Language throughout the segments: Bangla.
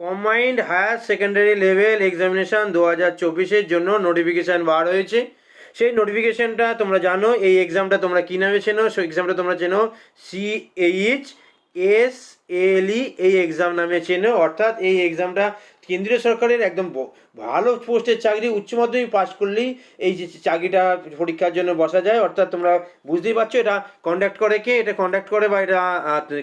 Combined higher secondary level examination দু হাজার চব্বিশের জন্য নোটিফিকেশান বার হয়েছে। সেই নোটিফিকেশানটা তোমরা জানো, এই এক্সামটা তোমরা কী নামে চেনো? সেই এক্সামটা তোমরা চেনো সিএইচ এস এলই এই এক্সাম নামে চেনো। অর্থাৎ এই এক্সামটা কেন্দ্রীয় সরকারের একদম ভালো পোস্টের চাকরি, উচ্চ মাধ্যমিক পাস করলেই এই যে চাকরিটা পরীক্ষার জন্য বসা যায়, অর্থাৎ তোমরা বুঝতেই পারছ এটা কন্ডাক্ট করে কে, এটা কন্ডাক্ট করে বা এটা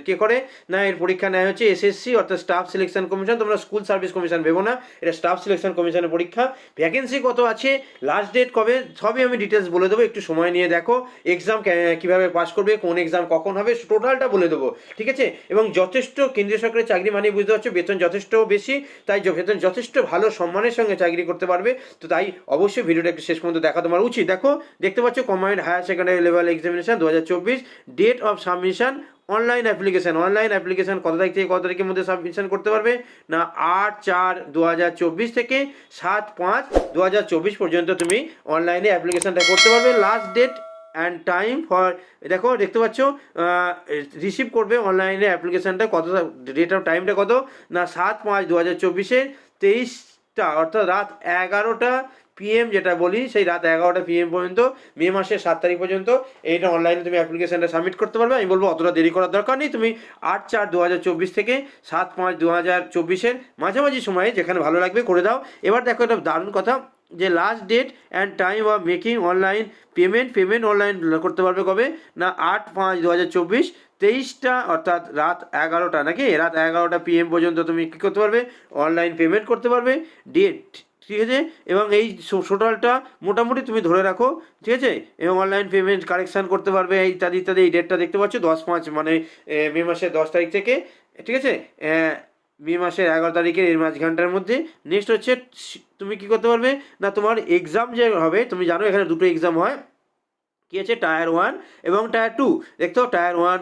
কে করে? না, এর পরীক্ষা নেওয়া হচ্ছে এসএসসি অর্থাৎ স্টাফ সিলেকশন কমিশন তোমরা স্কুল সার্ভিস কমিশন ভেবো না, এটা স্টাফ সিলেকশন কমিশনের পরীক্ষা। ভ্যাকেন্সি কত আছে? লাস্ট ডেট কবে? সবই আমি ডিটেলস বলে দেবো, একটু সময় নিয়ে দেখো এক্সাম কীভাবে পাস করবে, কোন এক্সাম কখন হবে টোটালটা বলে দেবো, ঠিক আছে? এবং যথেষ্ট কেন্দ্রীয় সরকারের চাকরি মানে বুঝতে পারছ, বেতন যথেষ্ট বেশি, তাই বেতন যথেষ্ট ভালো, সম্মানের সঙ্গে চাকরি করতে পারবে। তো তাই অবশ্যই ভিডিওটা একটু শেষ পর্যন্ত দেখা তোমার উচিত। দেখো, দেখতে পাচ্ছ combined higher secondary level examination দু হাজার চব্বিশ date of submission online application online application কত তারিখ থেকে কত তারিখের মধ্যে সাবমিশন করতে পারবে? না, আট চার দু থেকে সাত পাঁচ দু পর্যন্ত তুমি অনলাইনে অ্যাপ্লিকেশনটা করতে পারবে। Last date and time for দেখো, দেখতে পাচ্ছ রিসিভ করবে অনলাইনে অ্যাপ্লিকেশনটা কত ডেট অফ টাইমটা কত? না, সাত পাঁচ দু হাজার চব্বিশের তেইশটা অর্থাৎ রাত এগারোটা পিএম যেটা বলি, সেই রাত এগারোটা পিএম পর্যন্ত, মে মাসের সাত তারিখ পর্যন্ত, এইটা অনলাইনে তুমি অ্যাপ্লিকেশানটা সাবমিট করতে পারবে। আমি বলব, অতটা দেরি করার দরকার নেই। তুমি আট চার দু হাজার চব্বিশ থেকে সাত পাঁচ দু হাজার চব্বিশের মাঝামাঝি সময়ে যেখানে ভালো লাগবে করে দাও। এবার দেখো এটা দারুণ কথা যে last date and time of making online payment payment online করতে পারবে কবে? না, আট পাঁচ দু হাজার চব্বিশ তেইশটা, অর্থাৎ রাত এগারোটা নাকি? রাত এগারোটা পিএম পর্যন্ত তুমি কী করতে পারবে? অনলাইন পেমেন্ট করতে পারবে। ডেট ঠিক আছে? এবং এই টোটালটা মোটামুটি তুমি ধরে রাখো, ঠিক আছে? এবং অনলাইন পেমেন্ট কারেকশান করতে পারবে ইত্যাদি ইত্যাদি, এই ডেটটা দেখতে পাচ্ছ, দশ পাঁচ মানে মে মাসের দশ তারিখ থেকে, ঠিক আছে? মে মাসের এগারো তারিখের এর ঘণ্টার মধ্যে নেক্সট হচ্ছে, তুমি কি করতে পারবে? না, তোমার এক্সাম যে হবে, তুমি জানো এখানে দুটো এক্সাম হয়। কি আছে? টায়ার ওয়ান এবং টায়ার টু দেখতো টায়ার ওয়ান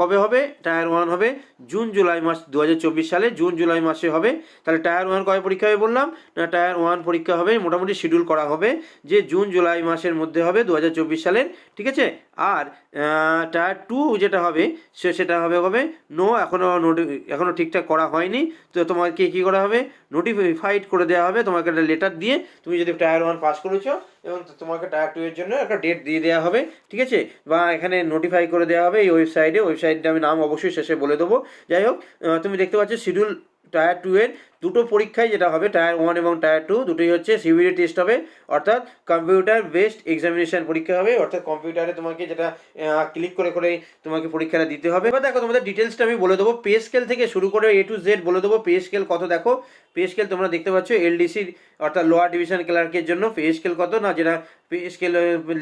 কবে হবে? টায়ার ওয়ান হবে জুন জুলাই মাস দু হাজার চব্বিশ সালে। জুন জুলাই মাসে হবে। তাহলে টায়ার ওয়ান কবে পরীক্ষা হবে বললাম? না টায়ার ওয়ান পরীক্ষা হবে, মোটামুটি শিডিউল করা হবে যে জুন জুলাই মাসের মধ্যে হবে দু হাজার চব্বিশ সালের। ঠিক আছে? আর টায়ার টু যেটা হবে, সে, সেটা হবে কবে? নো এখনও নোটি এখনও ঠিকঠাক করা হয়নি। তো তোমাকে কী করা হবে? নোটিফাইড করে দেওয়া হবে। তোমাকে একটা লেটার দিয়ে তুমি যদি টায়ার ওয়ান পাস করেছ এবং তোমাকে টায়ার টু এর জন্য একটা ডেট দিয়ে দেওয়া হবে, ঠিক আছে? বা এখানে নোটিফাই করে দেওয়া হবে এই ওয়েবসাইটে ওয়েবসাইটটা আমি নাম অবশ্যই শেষে বলে দেবো। যাই হোক তুমি দেখতে পাচ্ছ শিডিউল টায়ার টু এর দুটো পরীক্ষায় যেটা হবে টায়ার ওয়ান এবং টায়ার টু দুটোই হচ্ছে সিভিডি টেস্ট হবে। অর্থাৎ কম্পিউটার বেসড এক্সামিনেশন পরীক্ষা হবে। অর্থাৎ কম্পিউটারে তোমাকে যেটা ক্লিক করে করে তোমাকে পরীক্ষাটা দিতে হবে। এবার দেখো, তোমাদের ডিটেলসটা আমি বলে দেবো। পে স্কেল থেকে শুরু করে এ টু জেড বলে দেবো। পে স্কেল কত দেখো? পে স্কেল তোমরা দেখতে পাচ্ছ এলডিসির অর্থাৎ লোয়ার ডিভিশন ক্লার্কের জন্য পে স্কেল কত? না, যেটা pay scale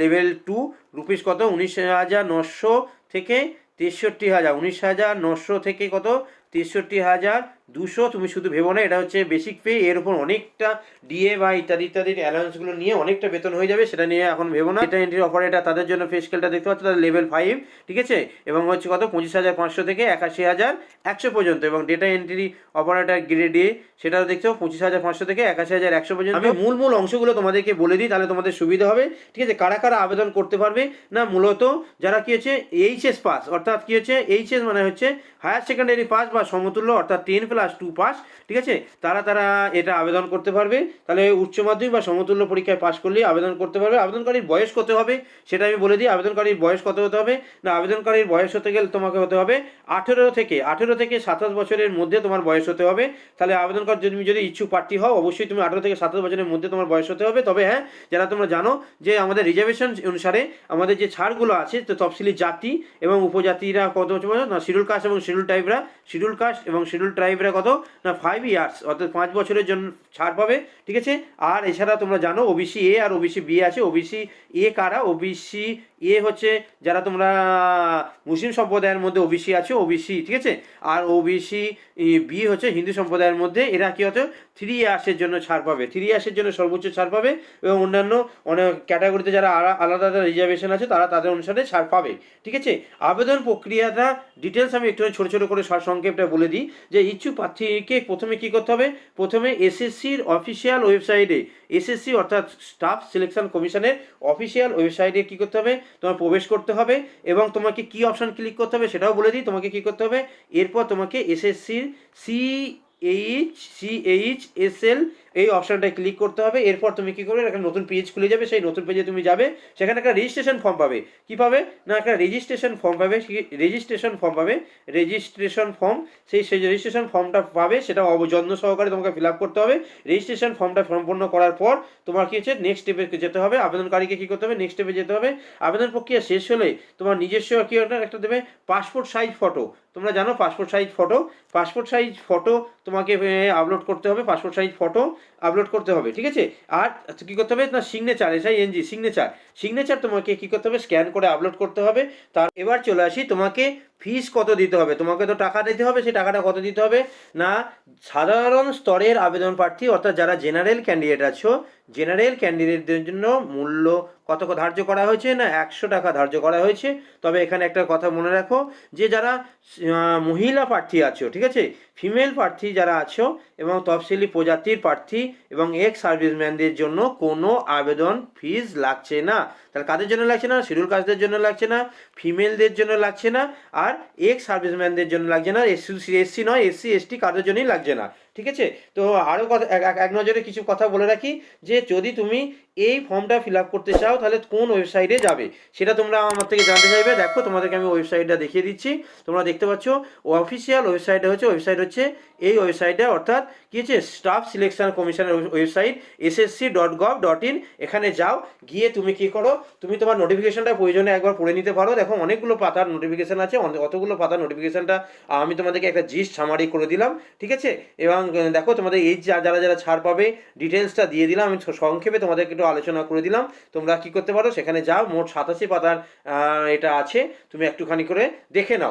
level two rupees কত? উনিশ হাজার নশো থেকে তেষট্টি হাজার। উনিশ হাজার নশো থেকে কত? তেষট্টি হাজার দুশো, তুমি শুধু ভেবো না, এটা হচ্ছে বেসিক পে এর উপর অনেকটা ডিএ বা ইত্যাদি ইত্যাদি অ্যালাউন্সগুলো নিয়ে অনেকটা বেতন হয়ে যাবে, সেটা নিয়ে এখন ভেবো না। এটা এন্ট্রি অপারেটার তাদের জন্য পে স্কেলটা দেখতে পাচ্ছ, তাদের লেভেল ফাইভ ঠিক আছে? এবং হচ্ছে কত? পঁচিশ হাজার পাঁচশো থেকে একাশি হাজার একশো পর্যন্ত, এবং data entry operator grade A সেটাও দেখছ পঁচিশ হাজার পাঁচশো থেকে একাশি হাজার একশো পর্যন্ত। আমি মূল মূল অংশগুলো তোমাদেরকে বলে দিই, তাহলে তোমাদের সুবিধা হবে, ঠিক আছে? কারা কারা আবেদন করতে পারবে? না, মূলত যারা কি হচ্ছে এইচএস পাস অর্থাৎ কি হচ্ছে এইচএস মানে হচ্ছে হায়ার সেকেন্ডারি পাস বা সমতুল্য অর্থাৎ টেন প্লাস টু পাস ঠিক আছে? তারা তারা এটা আবেদন করতে পারবে। তাহলে উচ্চ মাধ্যমিক বা সমতুল্য পরীক্ষায় পাস করলেই আবেদন করতে পারবে। আবেদনকারীর বয়স কত হবে? সেটা আমি বলে দিই, আবেদনকারীর বয়স কত হতে হবে? না, আবেদনকারীর বয়স হতে গেলে তোমাকে হতে হবে আঠেরো থেকে আঠেরো থেকে সাতাশ বছরের মধ্যে তোমার বয়স হতে হবে। তাহলে আবেদনকার তুমি যদি ইচ্ছুক প্রার্থী হও, অবশ্যই তুমি আঠেরো থেকে সাতাশ বছরের মধ্যে তোমার বয়স হতে হবে। তবে হ্যাঁ যারা তোমরা জানো যে আমাদের রিজার্ভেশন অনুসারে আমাদের যে ছাড়গুলো আছে, তো তফসিলি জাতি এবং উপজাতিরা কত বলো? না, শিডিউল কাস্ট এবং শিডিউল টাইপরা শিডিউল কাস্ট এবং শিডিউল ট্রাইবরা কত? না ফাইভ ইয়ার্স অর্থাৎ পাঁচ বছরের জন্য ছাড় পাবে, ঠিক আছে? আর এছাড়া তোমরা জানো ওবিসি এ আর ওবিসি বি আছে। ওবিসি এ কারা? ওবিসি এ হচ্ছে যারা তোমরা মুসলিম সম্প্রদায়ের মধ্যে ওবিসি আছে ওবিসি ঠিক আছে? আর ওবিসি বি হচ্ছে হিন্দু সম্প্রদায়ের মধ্যে। এরা কী হচ্ছে থ্রি ইয়ার্সের জন্য ছাড় পাবে। থ্রি ইয়ার্সের জন্য সর্বোচ্চ ছাড় পাবে এবং অন্যান্য অনেক ক্যাটাগরিতে যারা আলাদা আলাদা রিজার্ভেশন আছে, তারা তাদের অনুসারে ছাড় পাবে। ঠিক আছে? আবেদন প্রক্রিয়াটা ডিটেলস আমি একটু ছোটো ছোটো করে সংক্ষেপটা বলে দিই। যে ইচ্ছুক প্রার্থীকে প্রথমে কি করতে হবে? প্রথমে এসএসসির অফিসিয়াল ওয়েবসাইটে এসএসসি অর্থাৎ স্টাফ সিলেকশন কমিশনের অফিসিয়াল ওয়েবসাইটে কি করতে হবে? তোমার প্রবেশ করতে হবে এবং তোমাকে কি অপশান ক্লিক করতে হবে সেটাও বলে দিই। তোমাকে কি করতে হবে? এরপর তোমাকে এসএসসির C H C H S L এই অপশানটায় ক্লিক করতে হবে। এরপর তুমি কী করবে? একটা নতুন পেজ খুলে যাবে। সেই নতুন পেজে তুমি যাবে। সেখানে একটা রেজিস্ট্রেশন ফর্ম পাবে। কী পাবে? না, একটা রেজিস্ট্রেশন ফর্ম পাবে। রেজিস্ট্রেশন ফর্ম পাবে। রেজিস্ট্রেশন ফর্ম সেই সেই রেজিস্ট্রেশন ফর্মটা পাবে। সেটা অবযত্ন সহকারে তোমাকে ফিল আপ করতে হবে। রেজিস্ট্রেশন ফর্মটা সম্পূর্ণ করার পর তোমার কী হচ্ছে? নেক্সট স্টেপে যেতে হবে। আবেদনকারীকে কী করতে হবে? নেক্সট স্টেপে যেতে হবে। আবেদন প্রক্রিয়া শেষ হলে তোমার নিজস্ব কী একটা দেবে? পাসপোর্ট সাইজ ফটো তোমরা জানো passport size photo passport size photo তোমাকে আপলোড করতে হবে। পাসপোর্ট সাইজ ফটো আপলোড করতে হবে, ঠিক আছে? আর কী করতে হবে? না signature S I N G signature signature তোমাকে কী করতে হবে? স্ক্যান করে আপলোড করতে হবে। তার, এবার চলে আসি তোমাকে ফিস কত দিতে হবে? তোমাকে তো টাকা দিতে হবে, সেই টাকাটা কত দিতে হবে? না, সাধারণ স্তরের আবেদন প্রার্থী, অর্থাৎ যারা জেনারেল ক্যান্ডিডেট আছো জেনারেল ক্যান্ডিডেটদের জন্য মূল্য কত ধার্য করা হয়েছে? না, একশো টাকা ধার্য করা হয়েছে। তবে এখানে একটা কথা মনে রাখো যে যারা মহিলা প্রার্থী আছো, ঠিক আছে? ফিমেল প্রার্থী যারা আছো এবং তফসিলি প্রজাতির প্রার্থী এবং এক্স সার্ভিসম্যানদের জন্য কোনো আবেদন ফিস লাগছে না। তাহলে কাদের জন্য লাগছে না? শিডিউল কাস্টদের জন্য লাগছে না। ফিমেলদের জন্য লাগছে না। আর এক্স সার্ভিসম্যানদের জন্য লাগছে না এসসি এসসি নয় এসসি এসটি কাদের জন্যই লাগছে না। ঠিক আছে? তো আরও কথা, এক- নজরে কিছু কথা বলে রাখি যে যদি তুমি এই ফর্মটা ফিল আপ করতে চাও, তাহলে কোন ওয়েবসাইটে যাবে? সেটা তোমরা আমার থেকে জানতে চাইবে। দেখো, তোমাদেরকে আমি ওয়েবসাইটটা দেখিয়ে দিচ্ছি। তোমরা দেখতে পাচ্ছ অফিসিয়াল ওয়েবসাইটটা হচ্ছে ওয়েবসাইট হচ্ছে এই ওয়েবসাইটটা অর্থাৎ কী হচ্ছে? স্টাফ সিলেকশন কমিশনের website SSC dot gov dot in এখানে যাও, গিয়ে তুমি কি করো? তুমি তোমার নোটিফিকেশনটা প্রয়োজনে একবার পড়ে নিতে পারো। দেখো, অনেকগুলো পাতার নোটিফিকেশন আছে অতগুলো পাতার নোটিফিকেশানটা আমি তোমাদেরকে একটা জিস্ট সামারি করে দিলাম। ঠিক আছে? এবং আহ, দেখো তোমাদের এই যারা যারা ছাড় পাবে ডিটেলসটা দিয়ে দিলাম আমি সংক্ষেপে তোমাদেরকে একটু আলোচনা করে দিলাম। তোমরা কি করতে পারো? সেখানে যাও মোট সাতাশি পাতার এটা আছে। তুমি একটুখানি করে দেখে নাও।